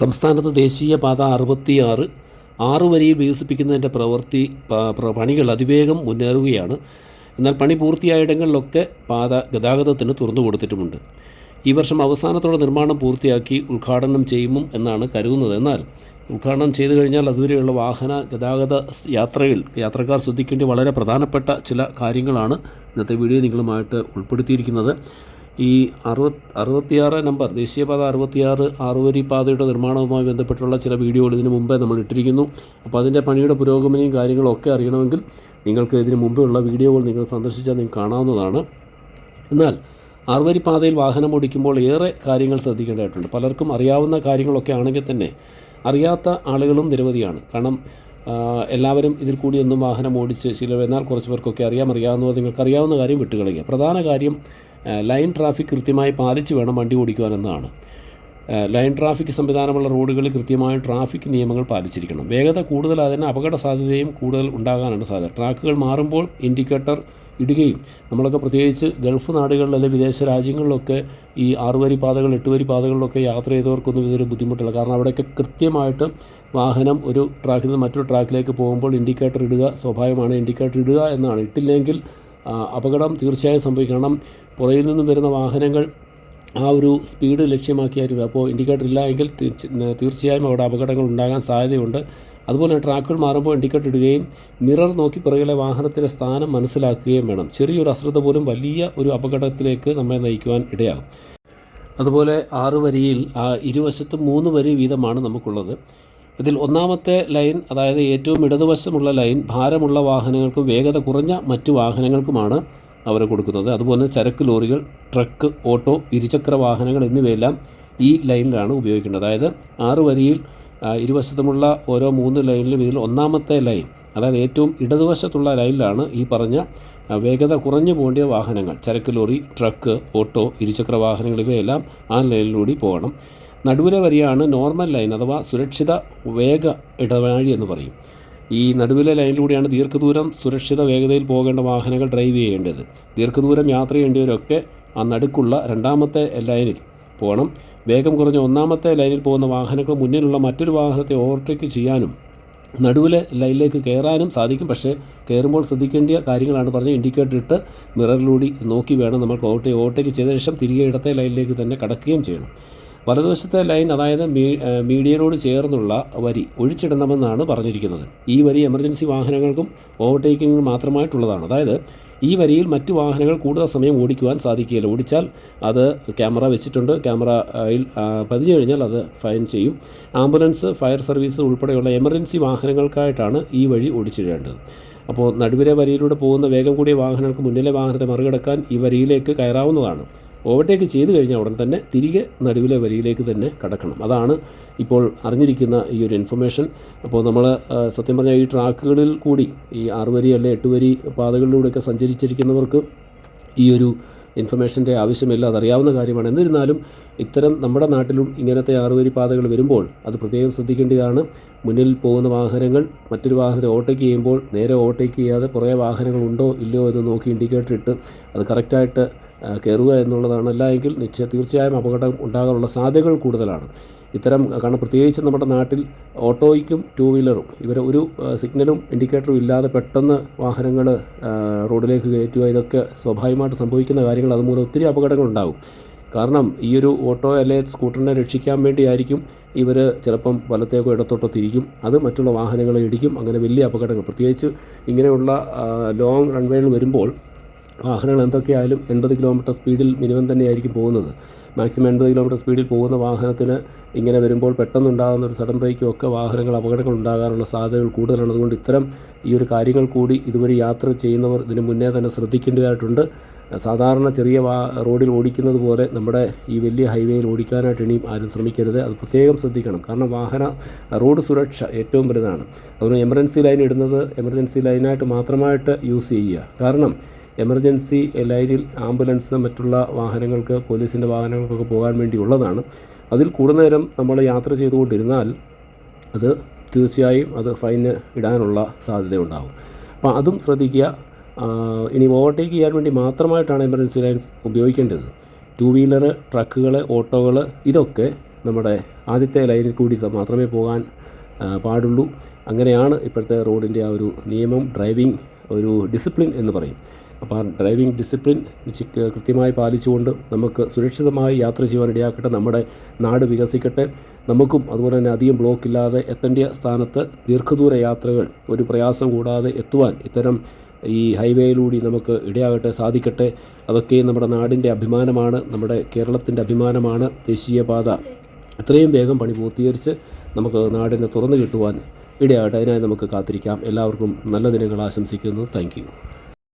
സംസ്ഥാനത്ത് ദേശീയപാത അറുപത്തിയാറ് ആറ് വരിയിൽ വികസിപ്പിക്കുന്നതിന്റെ പ്രവൃത്തി പണികൾ അതിവേഗം മുന്നേറുകയാണ്. എന്നാൽ പണി പൂർത്തിയായ പൂർത്തിയായിടങ്ങളിലൊക്കെ പാത ഗതാഗതത്തിന് തുറന്നു കൊടുത്തിട്ടുമുണ്ട്. ഈ വർഷം അവസാനത്തോടെ നിർമ്മാണം പൂർത്തിയാക്കി ഉദ്ഘാടനം ചെയ്യുമോ എന്നാണ് കരുതുന്നത്. എന്നാൽ ഉദ്ഘാടനം ചെയ്തു കഴിഞ്ഞാൽ അതുവരെയുള്ള വാഹന ഗതാഗത യാത്രയിൽ യാത്രക്കാർ ശ്രദ്ധിക്കേണ്ട വളരെ പ്രധാനപ്പെട്ട ചില കാര്യങ്ങളാണ് ഇന്നത്തെ വീഡിയോ നിങ്ങളുമായിട്ട് ഉൾപ്പെടുത്തിയിരിക്കുന്നത്. ഈ അറുപത് അറുപത്തിയാറ് നമ്പർ ദേശീയപാത അറുപത്തിയാറ് ആറുവരി പാതയുടെ നിർമ്മാണവുമായി ബന്ധപ്പെട്ടുള്ള ചില വീഡിയോകൾ ഇതിനു മുമ്പേ നമ്മൾ ഇട്ടിരിക്കുന്നു. അപ്പോൾ അതിന്റെ പണിയുടെ പുരോഗമനയും കാര്യങ്ങളും ഒക്കെ അറിയണമെങ്കിൽ നിങ്ങൾക്ക് ഇതിന് മുമ്പെയുള്ള വീഡിയോകൾ നിങ്ങൾ സന്ദർശിച്ചാൽ നിങ്ങൾക്ക് കാണാവുന്നതാണ്. എന്നാൽ ആറുവരി പാതയിൽ വാഹനം ഓടിക്കുമ്പോൾ ഏറെ കാര്യങ്ങൾ ശ്രദ്ധിക്കേണ്ടതായിട്ടുണ്ട്. പലർക്കും അറിയാവുന്ന കാര്യങ്ങളൊക്കെ ആണെങ്കിൽ തന്നെ അറിയാത്ത ആളുകളും നിരവധിയാണ്. കാരണം എല്ലാവരും ഇതിൽ കൂടി ഒന്നും വാഹനം ഓടിച്ച് ചില എന്നാൽ കുറച്ച് പേർക്കൊക്കെ അറിയാം അറിയാവുന്നവർ നിങ്ങൾക്ക് അറിയാവുന്ന കാര്യം വിട്ടുകളയുക. പ്രധാന കാര്യം ലൈൻ ട്രാഫിക് കൃത്യമായി പാലിച്ച് വേണം വണ്ടി ഓടിക്കുവാനെന്നാണ് ലൈൻ ട്രാഫിക് സംവിധാനമുള്ള റോഡുകളിൽ കൃത്യമായ ട്രാഫിക് നിയമങ്ങൾ പാലിച്ചിരിക്കണം. വേഗത കൂടുതൽ അതിന് അപകട സാധ്യതയും കൂടുതൽ ഉണ്ടാകാനാണ് സാധ്യത. ട്രാക്കുകൾ മാറുമ്പോൾ ഇൻഡിക്കേറ്റർ ഇടുകയും നമ്മളൊക്കെ പ്രത്യേകിച്ച് ഗൾഫ് നാടുകളിൽ അല്ലെങ്കിൽ വിദേശ രാജ്യങ്ങളിലൊക്കെ ഈ ആറുവരി പാതകൾ എട്ടുവരി പാതകളിലൊക്കെ യാത്ര ചെയ്തവർക്കൊന്നും ഇതൊരു ബുദ്ധിമുട്ടില്ല. കാരണം അവിടെയൊക്കെ കൃത്യമായിട്ട് വാഹനം ഒരു ട്രാക്കിൽ നിന്ന് മറ്റൊരു ട്രാക്കിലേക്ക് പോകുമ്പോൾ ഇൻഡിക്കേറ്റർ ഇടുക സ്വാഭാവികമാണ് ഇൻഡിക്കേറ്റർ ഇടുക എന്നാണ്. ഇട്ടില്ലെങ്കിൽ അപകടം തീർച്ചയായും സംഭവിക്കണം. പുറയിൽ നിന്നും വരുന്ന വാഹനങ്ങൾ ആ ഒരു സ്പീഡ് ലക്ഷ്യമാക്കിയായിരിക്കും. അപ്പോൾ ഇൻഡിക്കേറ്റർ ഇല്ല എങ്കിൽ തീർച്ചയായും അവിടെ അപകടങ്ങൾ ഉണ്ടാകാൻ സാധ്യതയുണ്ട്. അതുപോലെ ട്രാക്കുകൾ മാറുമ്പോൾ ഇൻഡിക്കേറ്റർ ഇടുകയും മിറർ നോക്കി പിറകിലെ വാഹനത്തിന്റെ സ്ഥാനം മനസ്സിലാക്കുകയും വേണം. ചെറിയൊരു അശ്രദ്ധ പോലും വലിയ ഒരു അപകടത്തിലേക്ക് നമ്മെ നയിക്കുവാൻ ഇടയാകും. അതുപോലെ ആറ് വരിയിൽ ആ ഇരുവശത്തും മൂന്ന് വരി വീതമാണ് നമുക്കുള്ളത്. ഇതിൽ ഒന്നാമത്തെ ലൈൻ അതായത് ഏറ്റവും ഇടതുവശമുള്ള ലൈൻ ഭാരമുള്ള വാഹനങ്ങൾക്കും വേഗത കുറഞ്ഞ മറ്റു വാഹനങ്ങൾക്കുമാണ് അവർ കൊടുക്കുന്നത്. അതുപോലെ തന്നെ ചരക്ക് ലോറികൾ ട്രക്ക് ഓട്ടോ ഇരുചക്ര വാഹനങ്ങൾ എന്നിവയെല്ലാം ഈ ലൈനിലാണ് ഉപയോഗിക്കുന്നത് അതായത് ആറ് വരിയിൽ ഇരുവശത്തുമുള്ള ഓരോ മൂന്ന് ലൈനിലും ഇതിൽ ഒന്നാമത്തെ ലൈൻ അതായത് ഏറ്റവും ഇടതുവശത്തുള്ള ലൈനിലാണ് ഈ പറഞ്ഞ വേഗത കുറഞ്ഞു പോകേണ്ട വാഹനങ്ങൾ ചരക്ക് ലോറി ട്രക്ക് ഓട്ടോ ഇരുചക്ര വാഹനങ്ങൾ ഇവയെല്ലാം ആ ലൈനിലൂടെ പോകണം. നടുവിലെ വരിയാണ് നോർമൽ ലൈൻ അഥവാ സുരക്ഷിത വേഗ ഇടവഴി എന്ന് പറയും. ഈ നടുവിലെ ലൈനിലൂടെയാണ് ദീർഘദൂരം സുരക്ഷിത വേഗതയിൽ പോകേണ്ട വാഹനങ്ങൾ ഡ്രൈവ് ചെയ്യേണ്ടത്. ദീർഘദൂരം യാത്ര ചെയ്യേണ്ടവരൊക്കെ ആ നടുക്കുള്ള രണ്ടാമത്തെ ലൈനിൽ പോകണം വേഗം കുറഞ്ഞ ഒന്നാമത്തെ ലൈനിൽ പോകുന്ന വാഹനങ്ങൾ മുന്നിലുള്ള മറ്റൊരു വാഹനത്തെ ഓവർടേക്ക് ചെയ്യാനും നടുവിലെ ലൈനിലേക്ക് കയറാനും സാധിക്കും. പക്ഷേ കയറുമ്പോൾ ശ്രദ്ധിക്കേണ്ട കാര്യങ്ങളാണ് പറഞ്ഞ് ഇൻഡിക്കേറ്റർ ഇട്ട് മിററിലൂടെ നോക്കി വേണം നമ്മൾ ഓവർടേക്ക് ഓവർടേക്ക് ചെയ്ത ശേഷം തിരികെ ഇടത്തെ ലൈനിലേക്ക് തന്നെ കടക്കുകയും ചെയ്യണം. വലതുവശത്തെ ലൈൻ അതായത് മീഡിയനോട് ചേർന്നുള്ള വരി ഒഴിച്ചിടണമെന്നാണ് പറഞ്ഞിരിക്കുന്നത്. ഈ വരി എമർജൻസി വാഹനങ്ങൾക്കും ഓവർടേക്കിങ്ങിനും മാത്രമായിട്ടുള്ളതാണ്. അതായത് ഈ വരിയിൽ മറ്റു വാഹനങ്ങൾ കൂടുതൽ സമയം ഓടിക്കുവാൻ സാധിക്കുകയില്ല. ഓടിച്ചാൽ അത് ക്യാമറ വെച്ചിട്ടുണ്ട്. ക്യാമറയിൽ പതിഞ്ഞു കഴിഞ്ഞാൽ അത് ഫൈൻ ചെയ്യും. ആംബുലൻസ് ഫയർ സർവീസ് ഉൾപ്പെടെയുള്ള എമർജൻസി വാഹനങ്ങൾക്കായിട്ടാണ് ഈ വഴി ഓടിച്ചിടേണ്ടത്. അപ്പോൾ നടുവിലെ വരിയിലൂടെ പോകുന്ന വേഗം കൂടിയ വാഹനങ്ങൾക്ക് മുന്നിലെ വാഹനത്തെ മറികടക്കാൻ ഈ വരിയിലേക്ക് കയറാവുന്നതാണ്. ഓവർടേക്ക് ചെയ്തു കഴിഞ്ഞാൽ ഉടൻ തന്നെ തിരികെ നടുവിലെ വരിയിലേക്ക് തന്നെ കടക്കണം. അതാണ് ഇപ്പോൾ അറിഞ്ഞിരിക്കുന്ന ഈ ഒരു ഇൻഫർമേഷൻ അപ്പോൾ നമ്മൾ സത്യം പറഞ്ഞാൽ ഈ ട്രാക്കുകളിൽ കൂടി ഈ ആറ് വരി അല്ലെ എട്ട് വരി പാതകളിലൂടെയൊക്കെ സഞ്ചരിച്ചിരിക്കുന്നവർക്ക് ഈ ഒരു ഇൻഫർമേഷന്റെ ആവശ്യമില്ല. അതറിയാവുന്ന കാര്യമാണ്. എന്നിരുന്നാലും ഇത്തരം നമ്മുടെ നാട്ടിലും ഇങ്ങനത്തെ ആറുവരി പാതകൾ വരുമ്പോൾ അത് പ്രത്യേകം ശ്രദ്ധിക്കേണ്ടതാണ്. മുന്നിൽ പോകുന്ന വാഹനങ്ങൾ മറ്റൊരു വാഹനത്തെ ഓവർടേക്ക് ചെയ്യുമ്പോൾ നേരെ ഓവർടേക്ക് ചെയ്യാതെ കുറേ വാഹനങ്ങളുണ്ടോ ഇല്ലയോ എന്ന് നോക്കി ഇൻഡിക്കേറ്റർ ഇട്ട് അത് കറക്റ്റായിട്ട് കയറുക എന്നുള്ളതാണ്. അല്ല എങ്കിൽ നിശ്ചയ തീർച്ചയായും അപകടം ഉണ്ടാകാനുള്ള സാധ്യതകൾ കൂടുതലാണ്. ഇത്തരം കാരണം പ്രത്യേകിച്ച് നമ്മുടെ നാട്ടിൽ ഓട്ടോയ്ക്കും ടൂ വീലറും ഇവർ ഒരു സിഗ്നലും ഇൻഡിക്കേറ്ററും ഇല്ലാതെ പെട്ടെന്ന് വാഹനങ്ങൾ റോഡിലേക്ക് കയറ്റുക ഇതൊക്കെ സ്വാഭാവികമായിട്ട് സംഭവിക്കുന്ന കാര്യങ്ങൾ അതുമൂലം ഒത്തിരി അപകടങ്ങൾ ഉണ്ടാകും. കാരണം ഈ ഒരു ഓട്ടോ അല്ലെ സ്കൂട്ടറിനെ രക്ഷിക്കാൻ വേണ്ടിയായിരിക്കും ഇവർ ചിലപ്പം വലത്തേക്കോ ഇടത്തോട്ടോ തിരിക്കും. അത് മറ്റുള്ള വാഹനങ്ങളെ ഇടിക്കും. അങ്ങനെ വലിയ അപകടങ്ങൾ. പ്രത്യേകിച്ച് ഇങ്ങനെയുള്ള ലോങ് റൺവേകൾ വരുമ്പോൾ വാഹനങ്ങൾ എന്തൊക്കെയായാലും എൺപത് കിലോമീറ്റർ സ്പീഡിൽ മിനിമം തന്നെയായിരിക്കും പോകുന്നത്. മാക്സിമം എൺപത് കിലോമീറ്റർ സ്പീഡിൽ പോകുന്ന വാഹനത്തിന് ഇങ്ങനെ വരുമ്പോൾ പെട്ടെന്നുണ്ടാകുന്ന ഒരു സഡൻ ബ്രേക്കും ഒക്കെ വാഹനങ്ങൾ അപകടങ്ങൾ ഉണ്ടാകാനുള്ള സാധ്യതകൾ കൂടുതലാണ് അതുകൊണ്ട് ഇത്തരം ഈ ഒരു കാര്യങ്ങൾ കൂടി ഇതുവരെ യാത്ര ചെയ്യുന്നവർ ഇതിന് മുന്നേ തന്നെ ശ്രദ്ധിക്കേണ്ടതായിട്ടുണ്ട്. സാധാരണ ചെറിയ വാ റോഡിൽ ഓടിക്കുന്നത് പോലെ നമ്മുടെ ഈ വലിയ ഹൈവേയിൽ ഓടിക്കാനായിട്ട് ഇനിയും ആരും ശ്രമിക്കരുത്. അത് പ്രത്യേകം ശ്രദ്ധിക്കണം. കാരണം വാഹന റോഡ് സുരക്ഷ ഏറ്റവും വലുതാണ്. അതുകൊണ്ട് എമർജൻസി ലൈൻ ഇടുന്നത് എമർജൻസി ലൈനായിട്ട് മാത്രമായിട്ട് യൂസ് ചെയ്യുക. കാരണം എമർജൻസി ലൈനിൽ ആംബുലൻസ് മറ്റുള്ള വാഹനങ്ങൾക്ക് പോലീസിന്റെ വാഹനങ്ങൾക്കൊക്കെ പോകാൻ വേണ്ടി ഉള്ളതാണ് അതിൽ കൂടുതൽ നേരം നമ്മൾ യാത്ര ചെയ്തുകൊണ്ടിരുന്നാൽ അത് തീർച്ചയായും അത് ഫൈന് ഇടാനുള്ള സാധ്യതയുണ്ടാകും. അപ്പം അതും ശ്രദ്ധിക്കുക. ഇനി ഓവർടേക്ക് ചെയ്യാൻ വേണ്ടി മാത്രമായിട്ടാണ് എമർജൻസി ലൈൻസ് ഉപയോഗിക്കേണ്ടത്. ടു വീലർ ട്രക്കുകൾ ഓട്ടോകൾ ഇതൊക്കെ നമ്മുടെ ആദ്യത്തെ ലൈനിൽ കൂടി മാത്രമേ പോകാൻ പാടുള്ളൂ. അങ്ങനെയാണ് ഇപ്പോഴത്തെ റോഡിന്റെ ആ ഒരു നിയമം ഡ്രൈവിംഗ് ഒരു ഡിസിപ്ലിൻ എന്ന് പറയും. അപ്പോൾ ഡ്രൈവിംഗ് ഡിസിപ്ലിൻ കൃത്യമായി പാലിച്ചുകൊണ്ട് നമുക്ക് സുരക്ഷിതമായി യാത്ര ചെയ്യുവാൻ ഇടയാക്കട്ടെ നമ്മുടെ നാട് വികസിക്കട്ടെ. നമുക്കും അതുപോലെ തന്നെ അധികം ബ്ലോക്ക് ഇല്ലാതെ എത്തേണ്ട സ്ഥാനത്ത് ദീർഘദൂര യാത്രകൾ ഒരു പ്രയാസം കൂടാതെ എത്തുവാൻ ഇത്തരം ഈ ഹൈവേയിലൂടെ നമുക്ക് ഇടയാകട്ടെ സാധിക്കട്ടെ. അതൊക്കെ നമ്മുടെ നാടിന്റെ അഭിമാനമാണ് നമ്മുടെ കേരളത്തിന്റെ അഭിമാനമാണ്. ദേശീയപാത എത്രയും വേഗം പണി പൂർത്തീകരിച്ച് നമുക്ക് നാടിനെ തുറന്നു കിട്ടുവാൻ ഇടയാകട്ടെ. അതിനായി നമുക്ക് കാത്തിരിക്കാം. എല്ലാവർക്കും നല്ല ദിനങ്ങൾ ആശംസിക്കുന്നു. താങ്ക്